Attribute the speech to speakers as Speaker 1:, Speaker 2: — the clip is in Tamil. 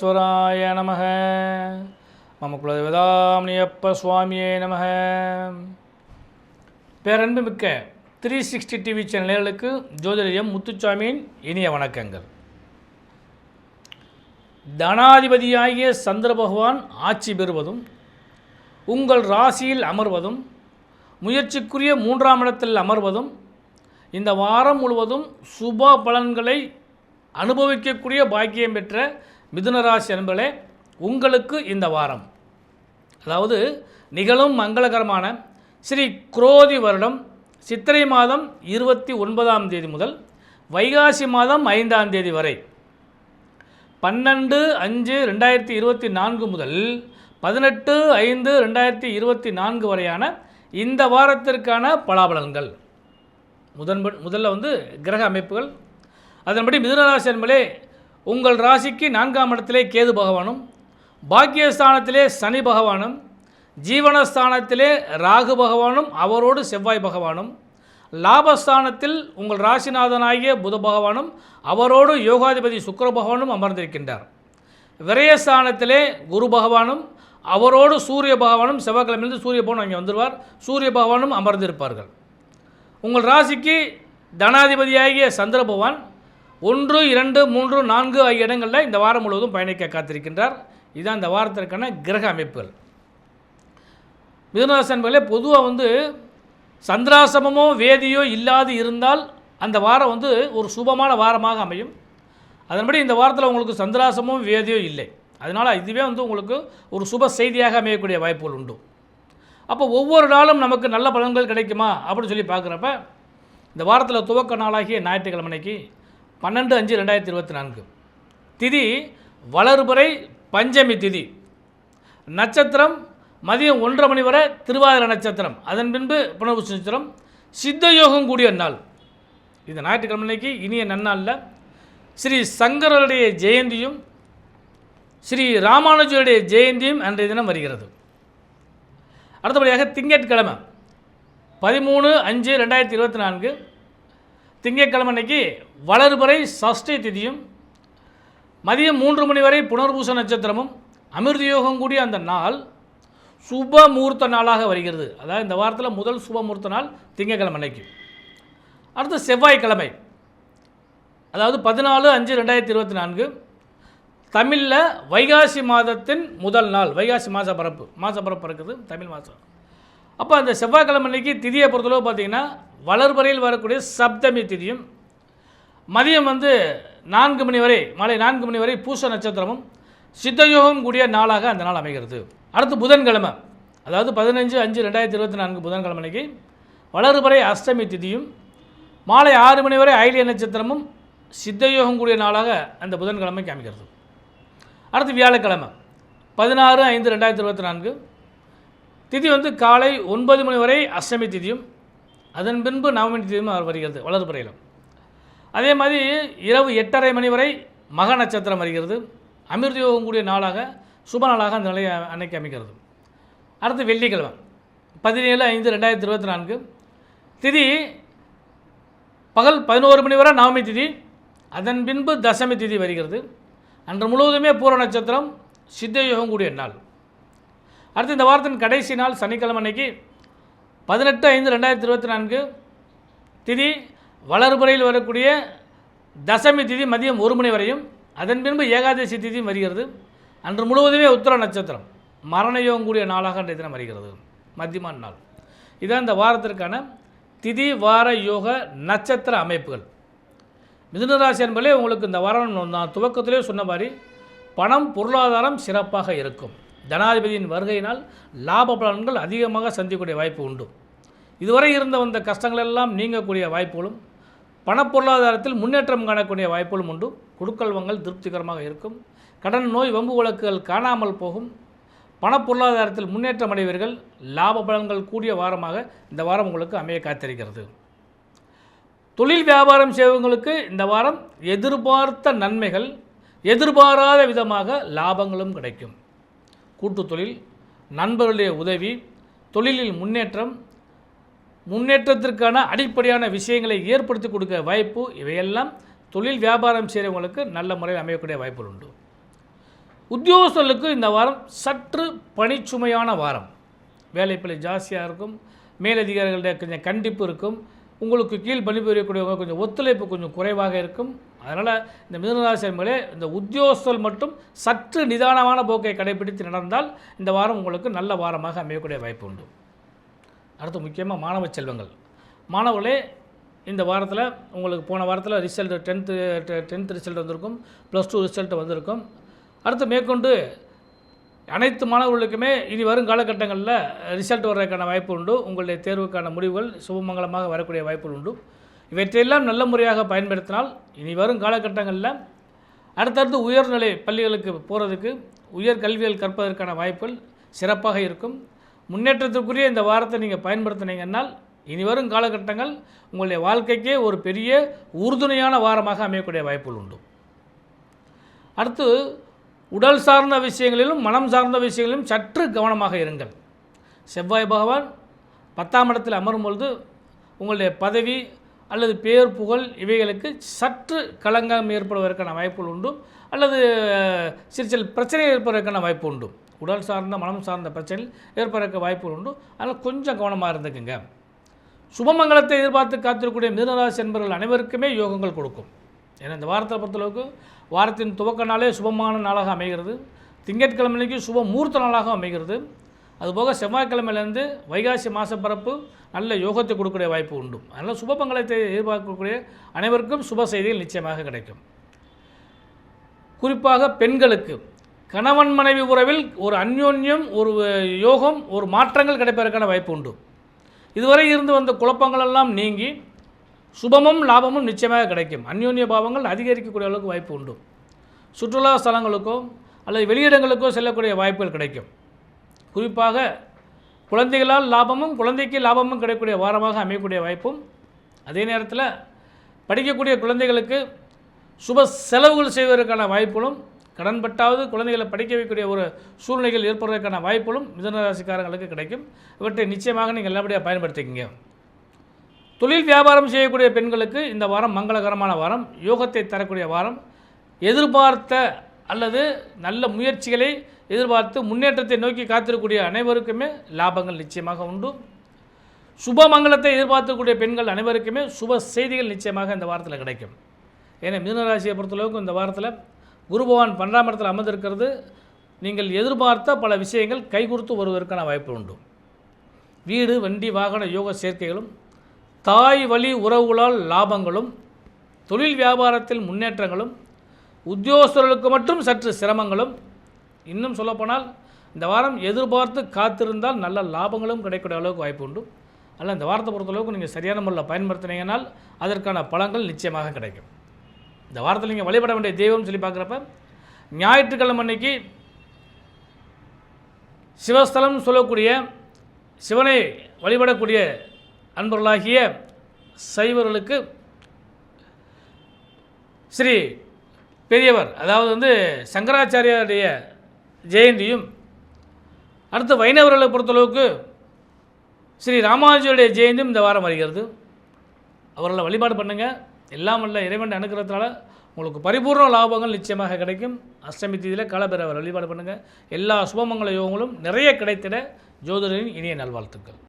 Speaker 1: விக்னேஸ்வராய நம மம குலதேவதாமணியப்ப சுவாமியே நம பேரன்பு மிக்க த்ரீ சிக்ஸ்டி டிவி சேனல்களுக்கு ஜோதிடம் முத்துச்சாமியின் இனிய வணக்கங்கள். தனாதிபதியாகிய சந்திர பகவான் ஆட்சி பெறுவதும் உங்கள் ராசியில் அமர்வதும் முயற்சிக்குரிய மூன்றாம் இடத்தில் அமர்வதும் இந்த வாரம் முழுவதும் சுப பலன்களை அனுபவிக்கக்கூடிய பாக்கியம் பெற்ற மிதுனராசி அன்பர்களே உங்களுக்கு இந்த வாரம் அதாவது நிகழும் மங்களகரமான ஸ்ரீ குரோதி வருடம் சித்திரை மாதம் இருபத்தி ஒன்பதாம் தேதி முதல் வைகாசி மாதம் ஐந்தாம் தேதி வரை. பன்னெண்டு அஞ்சு ரெண்டாயிரத்தி இருபத்தி நான்கு முதல் பதினெட்டு ஐந்து ரெண்டாயிரத்தி இருபத்தி நான்கு வரையான இந்த வாரத்திற்கான பலாபலன்கள். முதன் முதல்ல வந்து கிரக அமைப்புகள். அதன்படி மிதுனராசி என்பதே உங்கள் ராசிக்கு நான்காம் இடத்திலே கேது பகவானும் பாக்கியஸ்தானத்திலே சனி பகவானும் ஜீவனஸ்தானத்திலே ராகு பகவானும் அவரோடு செவ்வாய் பகவானும் லாபஸ்தானத்தில் உங்கள் ராசிநாதனாகிய புத பகவானும் அவரோடு யோகாதிபதி சுக்கர பகவானும் அமர்ந்திருக்கின்றார். விரயஸ்தானத்திலே குரு பகவானும் அவரோடு சூரிய பகவானும் செவ்வாய்க்கிழமையிலிருந்து சூரிய பகவான் அங்கே வந்துடுவார் சூரிய பகவானும் அமர்ந்திருப்பார்கள். உங்கள் ராசிக்கு தனாதிபதியாகிய சந்திர பகவான் ஒன்று இரண்டு மூன்று நான்கு ஆகிய இடங்களில் இந்த வாரம் முழுவதும் பயணிக்க காத்திருக்கின்றார். இதுதான் இந்த வாரத்திற்கான கிரக அமைப்புகள். மிதுனராசன்பர்களே பொதுவாக வந்து சந்திராசமமோ வேதியோ இல்லாது இருந்தால் அந்த வாரம் வந்து ஒரு சுபமான வாரமாக அமையும். அதன்படி இந்த வாரத்தில் உங்களுக்கு சந்திராசமும் வேதியோ இல்லை. அதனால் இதுவே வந்து உங்களுக்கு ஒரு சுப செய்தியாக அமையக்கூடிய வாய்ப்புகள் உண்டு. அப்போ ஒவ்வொரு நாளும் நமக்கு நல்ல பலன்கள் கிடைக்குமா? அப்படின்னு சொல்லி பார்க்குறப்ப இந்த வாரத்தில் துவக்க நாளாகிய ஞாயிற்றுக்கிழமைக்கு பன்னெண்டு அஞ்சு ரெண்டாயிரத்தி இருபத்தி நான்கு. திதி வளர்புரை பஞ்சமி திதி. நட்சத்திரம் மதியம் ஒன்றரை மணி வரை திருவாதிரை நட்சத்திரம். அதன் பின்பு புனர்பூச நட்சத்திரம். சித்த யோகம் கூடிய நாள். இந்த ஞாயிற்றுக்கிழமைக்கு இனிய நன்னாளில் ஸ்ரீ சங்கரருடைய ஜெயந்தியும் ஸ்ரீ ராமானுஜருடைய ஜெயந்தியும் அன்றைய தினம் வருகிறது. அடுத்தபடியாக திங்கட்கிழமை பதிமூணு அஞ்சு ரெண்டாயிரத்தி இருபத்தி நான்கு. திங்கட்கிழமை அன்னைக்கு வளர்பறை சஷ்டி திதியும் மதியம் மூன்று மணி வரை புனர்பூச நட்சத்திரமும் அமிர்த யோகம் கூடிய அந்த நாள் சுப முகூர்த்த நாளாக வருகிறது. அதாவது இந்த வாரத்தில் முதல் சுப முகூர்த்த நாள் திங்கட்கிழமை அன்னைக்கு. அடுத்து செவ்வாய்க்கிழமை. அதாவது பதினாலு அஞ்சு ரெண்டாயிரத்தி இருபத்தி நான்கு. தமிழில் வைகாசி மாதத்தின் முதல் நாள். வைகாசி மாத பரப்பு மாத பரப்பு இருக்குது தமிழ் மாதம் அப்போ அந்த செவ்வாய்க்கிழமை அன்னைக்கு திதியை பொறுத்தளவு பார்த்தீங்கன்னா வளர்பறையில் வரக்கூடிய சப்தமி திதியும் மதியம் வந்து நான்கு மணி வரை மாலை நான்கு மணி வரை பூச நட்சத்திரமும் சித்தயோகம் கூடிய நாளாக அந்த நாள் அமைகிறது. அடுத்து புதன்கிழமை அதாவது பதினஞ்சு அஞ்சு ரெண்டாயிரத்தி இருபத்தி நான்கு புதன்கிழமை அன்னைக்கு வளர்வரை அஷ்டமி திதியும் மாலை ஆறு மணி வரை ஐலிய நட்சத்திரமும் சித்தயோகம் கூடிய நாளாக அந்த புதன்கிழமை காமிக்கிறது அடுத்து வியாழக்கிழமை பதினாறு ஐந்து ரெண்டாயிரத்தி இருபத்தி நான்கு திதி வந்து காலை ஒன்பது மணி வரை அஷ்டமி திதியும் அதன் பின்பு நவமி அவர் வருகிறது வளர்பறையிலும் அதே மாதிரி இரவு எட்டரை மணி வரை மக நட்சத்திரம் வருகிறது. அமிர்த யோகம் கூடிய நாளாக சுப நாளாக அந்த நிலையை அன்னைக்கு அமைக்கிறது. அடுத்து வெள்ளிக்கிழமை பதினேழு ஐந்து ரெண்டாயிரத்தி இருபத்தி நான்கு. திதி பகல் பதினோரு மணி வரை நவமி திதி அதன் பின்பு தசமி திதி வருகிறது. அன்று முழுவதுமே பூர நட்சத்திரம் சித்த யோகம் கூடிய நாள். அடுத்து இந்த வாரத்தின் கடைசி நாள் சனிக்கிழமை அன்னைக்கு பதினெட்டு ஐந்து ரெண்டாயிரத்தி இருபத்தி நான்கு திதி வளர்புறையில் வரக்கூடிய தசமி திதி மதியம் ஒரு மணி வரையும். அதன் பின்பு ஏகாதசி திதியும் வருகிறது. அன்று முழுவதுமே உத்தர நட்சத்திரம். மரணயோகம் கூடிய நாளாக அன்றைய தினம் வருகிறது. மத்தியமான நாள். இதான் இந்த வாரத்திற்கான திதி வார யோக நட்சத்திர அமைப்புகள். மிதுனராசி என்பதே உங்களுக்கு இந்த வாரம் நான் துவக்கத்திலே சொன்ன மாதிரி பணம் பொருளாதாரம் சிறப்பாக இருக்கும். ஜனாதிபதியின் வருகையினால் லாப பலன்கள் அதிகமாக சந்திக்கக்கூடிய வாய்ப்பு உண்டு. இதுவரை இருந்த வந்த கஷ்டங்கள் எல்லாம் நீங்கக்கூடிய வாய்ப்புகளும் பணப்பொருளாதாரத்தில் முன்னேற்றம் காணக்கூடிய வாய்ப்புகளும் உண்டு. குடுக்கல் வங்கல் திருப்திகரமாக இருக்கும். கடன் நோய் வம்பு வழக்குகள் காணாமல் போகும். பணப்பொருளாதாரத்தில் முன்னேற்றம் அடைவீர்கள். லாப பலன்கள் கூடிய வாரமாக இந்த வாரம் உங்களுக்கு அமைய காத்திருக்கிறது. தொழில் வியாபாரம் செய்வங்களுக்கு இந்த வாரம் எதிர்பார்த்த நன்மைகள் எதிர்பாராத விதமாக லாபங்களும் கிடைக்கும். கூட்டு தொழில் நண்பர்களுடைய உதவி தொழிலில் முன்னேற்றம் முன்னேற்றத்திற்கான அடிப்படையான விஷயங்களை ஏற்படுத்தி கொடுக்க வாய்ப்பு இவையெல்லாம் தொழில் வியாபாரம் செய்கிறவங்களுக்கு நல்ல முறையில் அமையக்கூடிய வாய்ப்புகள் உண்டு. உத்தியோகஸ்தர்களுக்கு இந்த வாரம் சற்று பணிச்சுமையான வாரம். வேலைப்பளி ஜாஸ்தியாக இருக்கும் மேலதிகாரிகளுடைய கொஞ்சம் கண்டிப்பு இருக்கும் உங்களுக்கு கீழ் பணிபுரியக்கூடியவங்க கொஞ்சம் ஒத்துழைப்பு கொஞ்சம் குறைவாக இருக்கும். அதனால் இந்த மிதுனராசி என்பதே இந்த உத்தியோகஸ்தல் மட்டும் சற்று நிதானமான போக்கை கடைபிடித்து நடந்தால் இந்த வாரம் உங்களுக்கு நல்ல வாரமாக அமையக்கூடிய வாய்ப்பு உண்டு. அடுத்து முக்கியமாக மாணவ செல்வங்கள். மாணவர்களே இந்த வாரத்தில் உங்களுக்கு போன வாரத்தில் ரிசல்ட் டென்த்து டென்த் ரிசல்ட் வந்திருக்கும் ப்ளஸ் டூ ரிசல்ட் வந்திருக்கும். அடுத்து மேற்கொண்டு அனைத்து மாணவர்களுக்குமே இனி வரும் காலகட்டங்களில் ரிசல்ட் வர்றதுக்கான வாய்ப்பு உண்டு. உங்களுடைய தேர்வுக்கான முடிவுகள் சுபமங்கலமாக வரக்கூடிய வாய்ப்புகள் உண்டு. இவற்றையெல்லாம் நல்ல முறையாக பயன்படுத்தினால் இனி வரும் காலகட்டங்களில் அடுத்தடுத்து உயர்நிலை பள்ளிகளுக்கு போகிறதுக்கு உயர் கல்விகள் கற்பதற்கான வாய்ப்புகள் சிறப்பாக இருக்கும். முன்னேற்றத்திற்குரிய இந்த வாரத்தை நீங்கள் பயன்படுத்தினீங்கன்னால் இனி வரும் காலகட்டங்கள் உங்களுடைய வாழ்க்கைக்கே ஒரு பெரிய உறுதுணையான வாரமாக அமையக்கூடிய வாய்ப்புகள் உண்டு. அடுத்து உடல் சார்ந்த விஷயங்களிலும் மனம் சார்ந்த விஷயங்களிலும் சற்று கவனமாக இருங்கள். செவ்வாய் பகவான் பத்தாம் இடத்தில் அமரும் பொழுது உங்களுடைய பதவி அல்லது பேர் புகழ் இவைகளுக்கு சற்று களங்கம் ஏற்படுவதற்கான வாய்ப்புகள் உண்டு. அல்லது சிறு சில பிரச்சனை ஏற்படுவதற்கான வாய்ப்பு உண்டு. உடல் சார்ந்த மனம் சார்ந்த பிரச்சனையில் ஏற்படக்க வாய்ப்புகள் உண்டு. அதனால் கொஞ்சம் கவனமாக இருந்துக்குங்க. சுபமங்கலத்தை எதிர்பார்த்து காத்திருக்கக்கூடிய மீனராசி என்பவர்கள் அனைவருக்குமே யோகங்கள் கொடுக்கும். ஏன்னா இந்த வாரத்தை பொறுத்தளவுக்கு வாரத்தின் துவக்க நாளே சுபமான நாளாக அமைகிறது. திங்கட்கிழமைக்கு சுப மூர்த்த நாளாக அமைகிறது. அதுபோக செவ்வாய்க்கிழமையிலேருந்து வைகாசி மாசப்பரப்பு நல்ல யோகத்தை கொடுக்கக்கூடிய வாய்ப்பு உண்டு. அதனால் சுபமங்கலத்தை எதிர்பார்க்கக்கூடிய அனைவருக்கும் சுப செய்திகள் நிச்சயமாக கிடைக்கும். குறிப்பாக பெண்களுக்கு கணவன் மனைவி உறவில் ஒரு அந்யோன்யம் ஒரு யோகம் ஒரு மாற்றங்கள் கிடைப்பதற்கான வாய்ப்பு உண்டு. இதுவரை இருந்து வந்த குழப்பங்கள் எல்லாம் நீங்கி சுபமும் லாபமும் நிச்சயமாக கிடைக்கும். அந்யோன்ய பாவங்கள் அதிகரிக்கக்கூடிய அளவுக்கு வாய்ப்பு உண்டு. சுற்றுலா ஸ்தலங்களுக்கோ அல்லது வெளியிடங்களுக்கோ செல்லக்கூடிய வாய்ப்புகள் கிடைக்கும். குறிப்பாக குழந்தைகளால் லாபமும் குழந்தைக்கு லாபமும் கிடைக்கக்கூடிய வாரமாக அமையக்கூடிய வாய்ப்பும் அதே நேரத்தில் படிக்கக்கூடிய குழந்தைகளுக்கு சுப செலவுகள் செய்வதற்கான வாய்ப்புகளும் கடன்பட்டாவது குழந்தைகளை படிக்க வைக்கக்கூடிய ஒரு சூழ்நிலைகள் ஏற்படுவதற்கான வாய்ப்புகளும் மிதனராசிக்காரங்களுக்கு கிடைக்கும். இவற்றை நிச்சயமாக நீங்கள் நல்லபடியாக பயன்படுத்திக்கிங்க. தொழில் வியாபாரம் செய்யக்கூடிய பெண்களுக்கு இந்த வாரம் மங்களகரமான வாரம் யோகத்தை தரக்கூடிய வாரம். எதிர்பார்த்த அல்லது நல்ல முயற்சிகளை எதிர்பார்த்து முன்னேற்றத்தை நோக்கி காத்திருக்கக்கூடிய அனைவருக்குமே லாபங்கள் நிச்சயமாக உண்டு. சுப மங்களத்தை எதிர்பார்த்துக்கூடிய பெண்கள் அனைவருக்குமே சுப செய்திகள் நிச்சயமாக இந்த வாரத்தில் கிடைக்கும். ஏன்னா மீனராசியை பொறுத்தளவுக்கு இந்த வாரத்தில் குரு பகவான் பன்னெண்டாம் இடத்தில் அமர்ந்திருக்கிறது. நீங்கள் எதிர்பார்த்த பல விஷயங்கள் கைகொடுத்து வருவதற்கான வாய்ப்பு உண்டு. வீடு வண்டி வாகன யோக சேர்க்கைகளும் தாய் வழி உறவுகளால் லாபங்களும் தொழில் வியாபாரத்தில் முன்னேற்றங்களும் உத்தியோகஸ்தர்களுக்கு மட்டும் சற்று சிரமங்களும். இன்னும் சொல்லப்போனால் இந்த வாரம் எதிர்பார்த்து காத்திருந்தால் நல்ல லாபங்களும் கிடைக்கக்கூடிய அளவுக்கு வாய்ப்பு உண்டு. அல்ல இந்த வாரத்தை பொறுத்தளவுக்கு நீங்கள் சரியான முறையில் பயன்படுத்தினீங்கன்னால் அதற்கான பலங்கள் நிச்சயமாக கிடைக்கும். இந்த வாரத்தில் நீங்கள் வழிபட வேண்டிய தெய்வம்னு சொல்லி பார்க்குறப்ப ஞாயிற்றுக்கிழமை அன்னைக்கு சிவஸ்தலம் சொல்லக்கூடிய சிவனை வழிபடக்கூடிய அன்பர்களாகிய சைவர்களுக்கு ஸ்ரீ பெரியவர் அதாவது வந்து சங்கராச்சாரியாருடைய ஜெயந்தியும் அடுத்து வைணவர்களை பொறுத்தளவுக்கு ஸ்ரீ ராமானுஜருடைய ஜெயந்தியும் இந்த வாரம் வருகிறது. அவர்களை வழிபாடு பண்ணுங்கள் எல்லாம் வல்ல இறைவன் அனுக்கிறதுனால உங்களுக்கு பரிபூர்ண லாபங்கள் நிச்சயமாக கிடைக்கும். அஷ்டமி தீதியில் காலபேரவர் வழிபாடு பண்ணுங்கள் எல்லா சுபமங்கள யோகங்களும் நிறைய கிடைத்திட ஜோதிடரின் இனிய நல்வாழ்த்துக்கள்.